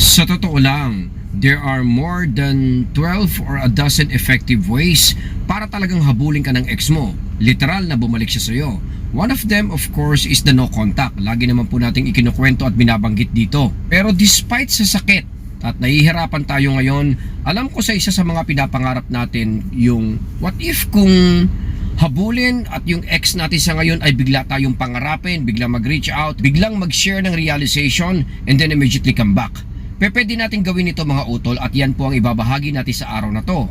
Sa totoo lang, there are more than 12 or a dozen effective ways para talagang habulin ka ng ex mo. Literal na bumalik siya sa'yo. One of them, of course, is the no contact. Lagi naman po nating ikinukwento at binabanggit dito. Pero despite sa sakit at nahihirapan tayo ngayon, alam ko sa isa sa mga pinapangarap natin yung what if kung habulin at yung ex natin sa ngayon ay bigla tayong pangarapin, biglang mag-reach out, biglang mag-share ng realization and then immediately come back. Pwede natin gawin ito mga utol at yan po ang ibabahagi natin sa araw na to.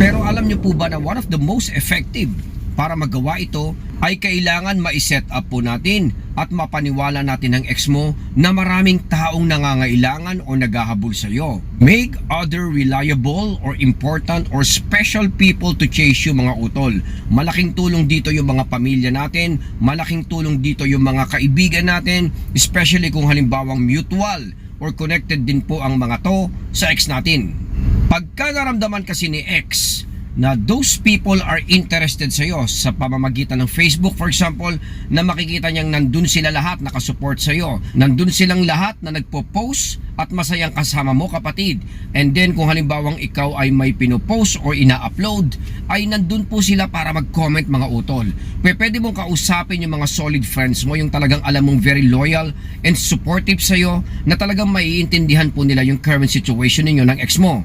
Pero alam niyo po ba na one of the most effective para magawa ito ay kailangan ma-set up po natin at mapaniwala natin ng ex mo na maraming taong nangangailangan o naghahabol sa iyo. Make other reliable or important or special people to chase you mga utol. Malaking tulong dito yung mga pamilya natin, malaking tulong dito yung mga kaibigan natin, especially kung halimbawang mutual or connected din po ang mga to sa ex natin. Pagka naramdaman kasi ni ex na those people are interested sa iyo sa pamamagitan ng Facebook for example na makikita niyang nandun sila lahat nakasupport sa iyo nandun silang lahat na nagpo-post at masayang kasama mo kapatid. And then kung halimbawang ikaw ay may pinopost or ina-upload ay nandun po sila para mag-comment mga utol. Pwe- pwede mong kausapin yung mga solid friends mo yung talagang alam mong very loyal and supportive sa iyo na talagang maiintindihan po nila yung current situation ninyo ng ex mo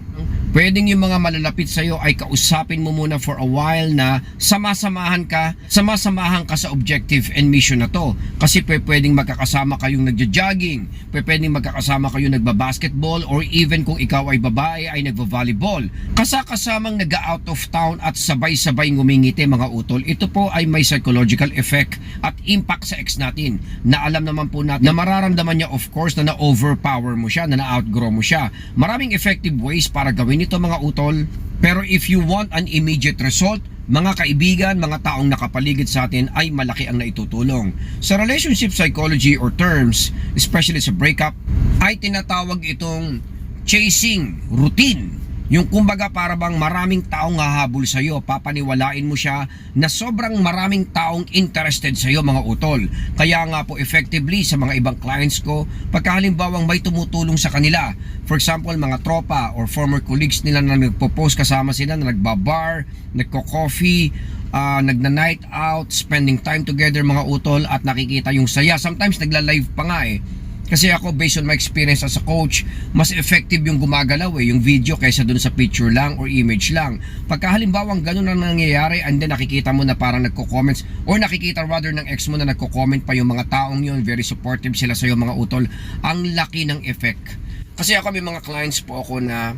Pwedeng yung mga malalapit sa iyo ay kausapin mo muna for a while na sama-samahan ka, sama-samahan ka sa objective and mission na to. Kasi pwe- pwedeng magkakasama kayong nagja-jogging, pwe- pwedeng magkakasama kayong nagba-basketball or even kung ikaw ay babae ay nagva-volleyball. Kasakasamang nag-out of town at sabay-sabay ngumingiti mga utol, ito po ay may psychological effect at impact sa ex natin na alam naman po natin na mararamdaman niya of course na na-overpower mo siya, na na-outgrow mo siya. Maraming effective ways para gawin ito mga utol. Pero if you want an immediate result, mga kaibigan, mga taong nakapaligid sa atin ay malaki ang naitutulong. Sa relationship psychology or terms, especially sa breakup, ay tinatawag itong chasing routine. Yung kumbaga para bang maraming taong hahabol sa iyo, papaniwalain mo siya na sobrang maraming taong interested sa iyo mga utol. Kaya nga po effectively sa mga ibang clients ko, pagka halimbawang may tumutulong sa kanila, for example mga tropa or former colleagues nila na nagpo-post kasama sila na nagbabar, nagko-coffee, ah, nagna-night out, spending time together mga utol at nakikita yung saya. Sometimes nagla-live pa nga eh. Kasi ako, based on my experience as a coach, mas effective yung gumagalaw eh, yung video kaysa dun sa picture lang or image lang. Pagka halimbawang ganun ang nangyayari and then nakikita mo na parang nagko-comments or nakikita rather ng ex mo na nagko-comment pa yung mga taong yun, very supportive sila sa mga utol, ang laki ng effect. Kasi ako may mga clients po ako na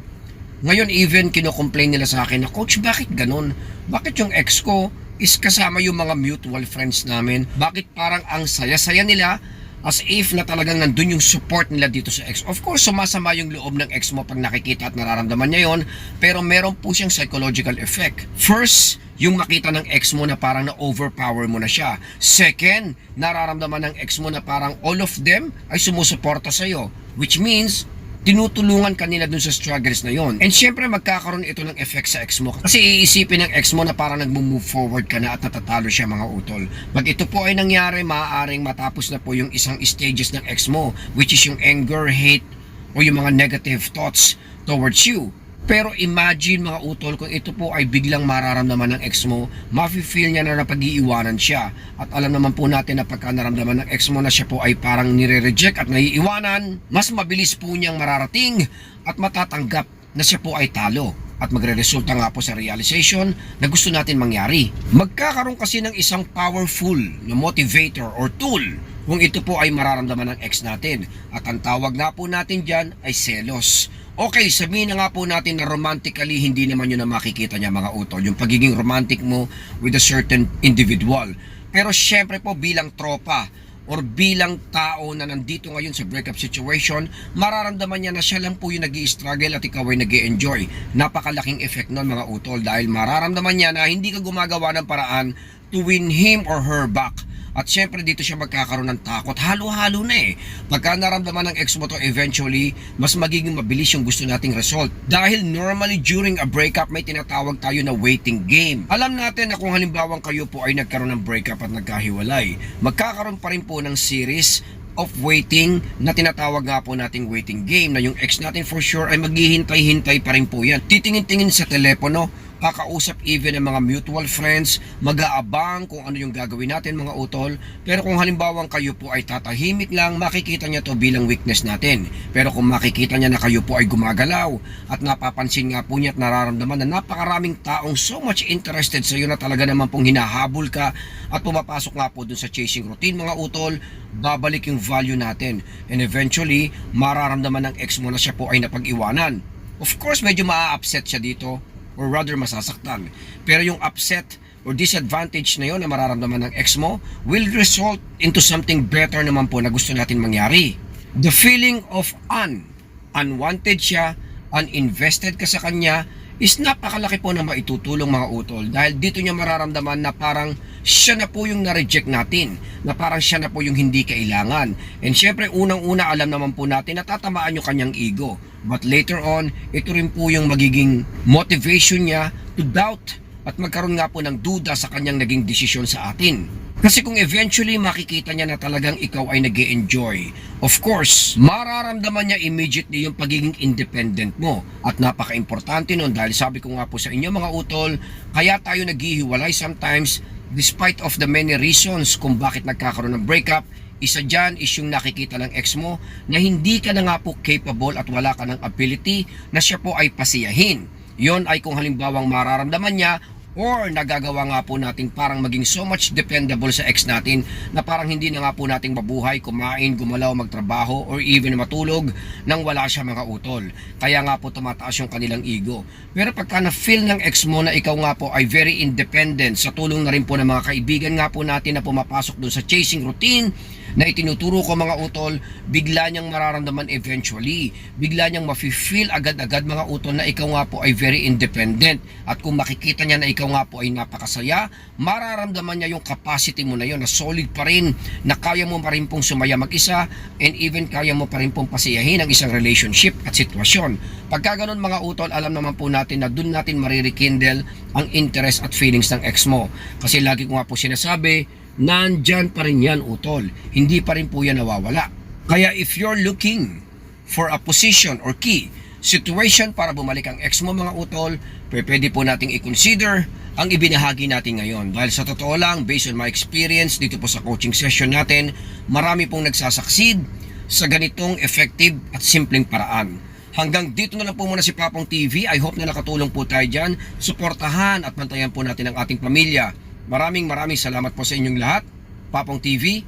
ngayon even kino-complain nila sa akin na, Coach, bakit ganun? Bakit yung ex ko is kasama yung mga mutual friends namin? Bakit parang ang saya-saya nila as if na talagang nandun yung support nila dito sa ex. Of course, sumasama yung loob ng ex mo pag nakikita at nararamdaman niya yon pero meron po siyang psychological effect. First, yung makita ng ex mo na parang na-overpower mo na siya. Second, nararamdaman ng ex mo na parang all of them ay sumusuporta sa'yo. Which means, tinutulungan ka nila dun sa struggles na yon. And syempre magkakaroon ito ng effect sa ex mo. Kasi iisipin ng ex mo na parang nagmo-move forward ka na at natatalo siya mga utol. Pag ito po ay nangyari, maaaring matapos na po yung isang stages ng ex mo, which is yung anger, hate, o yung mga negative thoughts towards you. Pero imagine mga utol kung ito po ay biglang mararamdaman ng ex mo, mafe-feel niya na napag-iiwanan siya. At alam naman po natin na pagka naramdaman ng ex mo na siya po ay parang nire-reject at naiiwanan, mas mabilis po niyang mararating at matatanggap na siya po ay talo at magre-resulta nga po sa realization na gusto natin mangyari. Magkakaroon kasi ng isang powerful na motivator or tool kung ito po ay mararamdaman ng ex natin. At ang tawag nga po natin dyan ay selos. Okay, sabihin na nga po natin na romantically hindi naman yun na makikita niya mga utol. Yung pagiging romantic mo with a certain individual. Pero syempre po bilang tropa or bilang tao na nandito ngayon sa breakup situation, mararamdaman niya na siya lang po yung nag struggle at ikaw ay nag enjoy Napakalaking effect nun mga utol dahil mararamdaman niya na hindi ka gumagawa ng paraan to win him or her back. At syempre dito siya magkakaroon ng takot. Halo-halo na eh. Pagka naramdaman ng ex mo to eventually, mas magiging mabilis yung gusto nating result. Dahil normally during a breakup, may tinatawag tayo na waiting game. Alam natin na kung halimbawang kayo po ay nagkaroon ng breakup at nagkahiwalay, magkakaroon pa rin po ng series of waiting na tinatawag nga po nating waiting game na yung ex natin for sure ay maghihintay-hintay pa rin po yan. Titingin-tingin sa telepono, kakausap even ng mga mutual friends, mag-aabang kung ano yung gagawin natin mga utol. Pero kung halimbawa kayo po ay tatahimik lang, makikita niya to bilang weakness natin. Pero kung makikita niya na kayo po ay gumagalaw at napapansin nga po niya at nararamdaman na napakaraming taong so much interested sa iyo na talaga naman pong hinahabol ka at pumapasok nga po dun sa chasing routine mga utol, babalik yung value natin. And eventually, mararamdaman ng ex mo na siya po ay napag-iwanan. Of course, medyo maa-upset siya dito or rather masasaktan. Pero yung upset or disadvantage na yon na mararamdaman ng ex mo will result into something better naman po na gusto natin mangyari. The feeling of un, unwanted siya, uninvested ka sa kanya, is napakalaki po na maitutulong mga utol dahil dito niya mararamdaman na parang siya na po yung na-reject natin na parang siya na po yung hindi kailangan and syempre unang-una alam naman po natin na tatamaan yung kanyang ego but later on ito rin po yung magiging motivation niya to doubt at magkaroon nga po ng duda sa kanyang naging desisyon sa atin kasi kung eventually makikita niya na talagang ikaw ay nag enjoy of course, mararamdaman niya immediately yung pagiging independent mo. At napaka-importante nun dahil sabi ko nga po sa inyo mga utol, kaya tayo naghihiwalay sometimes despite of the many reasons kung bakit nagkakaroon ng breakup, isa dyan is yung nakikita ng ex mo na hindi ka na nga po capable at wala ka ng ability na siya po ay pasiyahin. Yon ay kung halimbawang mararamdaman niya or nagagawa nga po natin parang maging so much dependable sa ex natin na parang hindi na nga po nating mabuhay, kumain, gumalaw, magtrabaho or even matulog nang wala siya mga utol. Kaya nga po tumataas yung kanilang ego. Pero pagka na-feel ng ex mo na ikaw nga po ay very independent sa tulong na rin po ng mga kaibigan nga po natin na pumapasok doon sa chasing routine na itinuturo ko mga utol, bigla niyang mararamdaman eventually. Bigla niyang mafe-feel agad-agad mga utol na ikaw nga po ay very independent. At kung makikita niya na ikaw nga po ay napakasaya, mararamdaman niya yung capacity mo na yun na solid pa rin, na kaya mo pa rin pong sumaya mag-isa, and even kaya mo pa rin pong pasiyahin ang isang relationship at sitwasyon. Pagka ganun mga utol, alam naman po natin na dun natin maririkindle ang interest at feelings ng ex mo. Kasi lagi ko nga po sinasabi, nandyan pa rin yan utol. Hindi pa rin po yan nawawala. Kaya if you're looking for a position or key situation para bumalik ang ex mo mga utol, pwede po nating i-consider ang ibinahagi natin ngayon. Dahil sa totoo lang, based on my experience dito po sa coaching session natin, marami pong nagsasucceed sa ganitong effective at simpleng paraan. Hanggang dito na lang po muna si Papong TV. I hope na nakatulong po tayo dyan. Suportahan at bantayan po natin ang ating pamilya. Maraming maraming salamat po sa inyong lahat. Papong TV,